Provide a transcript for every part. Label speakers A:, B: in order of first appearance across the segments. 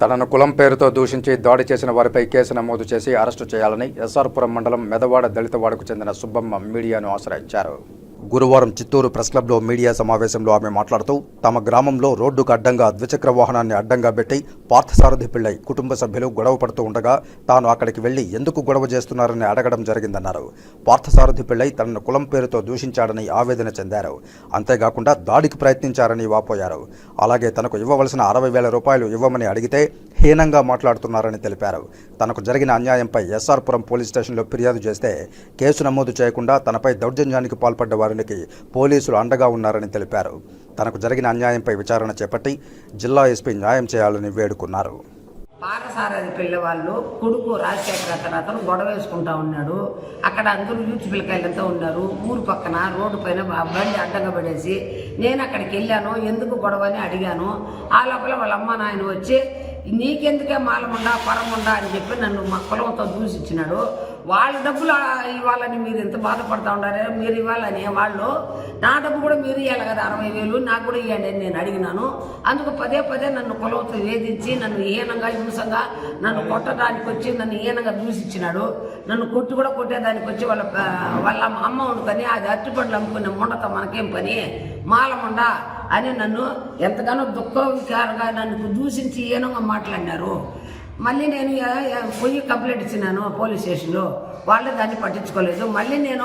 A: తనను కులం పేరుతో దూషించి దాడి చేసిన వారిపై కేసు నమోదు చేసి అరెస్టు చేయాలని ఎస్ఆర్పురం మండలం మెదవాడ దళితవాడకు చెందిన సుబ్బమ్మ మీడియాను ఆశ్రయించారు. గురువారం చిత్తూరు ప్రెస్ క్లబ్లో మీడియా సమావేశంలో ఆమె మాట్లాడుతూ తమ గ్రామంలో రోడ్డుకు అడ్డంగా ద్విచక్ర వాహనాన్ని అడ్డంగా పెట్టి పార్థసారథి పిళ్ళై కుటుంబ సభ్యులు గొడవ పడుతూ ఉండగా తాను అక్కడికి వెళ్ళి ఎందుకు గొడవ చేస్తున్నారని అడగడం జరిగిందన్నారు. పార్థసారథి పిళ్ళై తనను కులం పేరుతో దూషించాడని ఆవేదన చెందారు. అంతేకాకుండా దాడికి ప్రయత్నించారని వాపోయారు. అలాగే తనకు ఇవ్వవలసిన అరవై వేల రూపాయలు ఇవ్వమని అడిగితే హీనంగా మాట్లాడుతున్నారని తెలిపారు. తనకు జరిగిన అన్యాయంపై ఎస్ఆర్పురం పోలీస్ స్టేషన్లో ఫిర్యాదు చేస్తే కేసు నమోదు చేయకుండా తనపై దౌర్జన్యానికి పాల్పడ్డ వారికి పోలీసులు అండగా ఉన్నారని తెలిపారు. తనకు జరిగిన అన్యాయంపై విచారణ చేపట్టి జిల్లా ఎస్పీ న్యాయం చేయాలని వేడుకున్నారు.
B: పారసారథి పిల్లవాళ్ళు కొడుకు రాజశేఖర అతను అతను గొడవ వేసుకుంటా ఉన్నాడు. అక్కడ అందరూ యూత్ పిల్లకాయలంతా ఉన్నారు. ఊరు పక్కన రోడ్డు పైన బండి అడ్డంగా పడేసి నేను అక్కడికి వెళ్ళాను ఎందుకు గొడవ అని అడిగాను. ఆ లోపల వాళ్ళ అమ్మ నాయన వచ్చి నీకెందుకే మాలముండా పరముండా అని చెప్పి నన్ను మా కులంతో దూషించినాడు. వాళ్ళ డబ్బులు ఇవ్వాలని మీరు ఎంత బాధపడతా ఉన్నారే మీరు ఇవ్వాలని వాళ్ళు నా డబ్బు కూడా మీరు ఇవ్వాలి కదా అరవై వేలు నాకు కూడా ఇవ్వండి అని నేను అడిగినాను. అందుకు పదే పదే నన్ను కులంతో వేధించి నన్ను హీనంగా హింసంగా నన్ను కొట్టడానికి వచ్చి నన్ను హీనంగా దూషించినాడు. నన్ను కొట్టి కూడా కొట్టేదానికి వచ్చి వాళ్ళ వాళ్ళ అమ్మ ఉండుకొని అది అరటిపండ్లు అమ్ముకునే ముండతో మనకేం పని? మాలముండా. అని నన్ను ఎంతగానో దుఃఖంగా నన్ను దూషించి హీనంగా మాట్లాడినారు. మళ్ళీ నేను పోయి కంప్లైంట్ ఇచ్చినాను పోలీస్ స్టేషన్లో. వాళ్ళు దాన్ని పట్టించుకోలేదు. మళ్ళీ నేను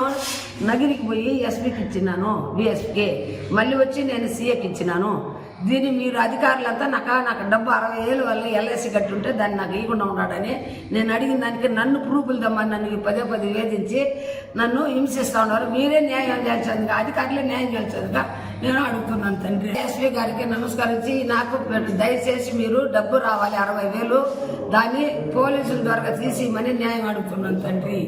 B: నగిరికి పోయి ఎస్పీకి ఇచ్చినాను డిఎస్పీకి. మళ్ళీ వచ్చి నేను సీఏకి ఇచ్చినాను. దీన్ని మీరు అధికారులంతా నాకు నాకు డబ్బు అరవై ఏళ్ళు వల్ల ఎల్ఐసి కట్టి ఉంటే దాన్ని నాకు ఇవ్వకుండా ఉన్నాడని నేను అడిగిన దానికి నన్ను ప్రూఫ్లు దమ్మని నన్ను పదే పదే వేధించి నన్ను హింసిస్తూ ఉన్నారు. మీరే న్యాయం చేయాల్సిందిగా అధికారులే న్యాయం చేయాల్సిందిగా నేను అడుగుతున్నాను తండ్రి. ఎస్వి గారికి నమస్కరించి నాకు దయచేసి మీరు డబ్బు రావాలి అరవై వేలు. దాన్ని పోలీసుల ద్వారా తీసి ఇవ్వమని న్యాయం అడుగుతున్నాను తండ్రి.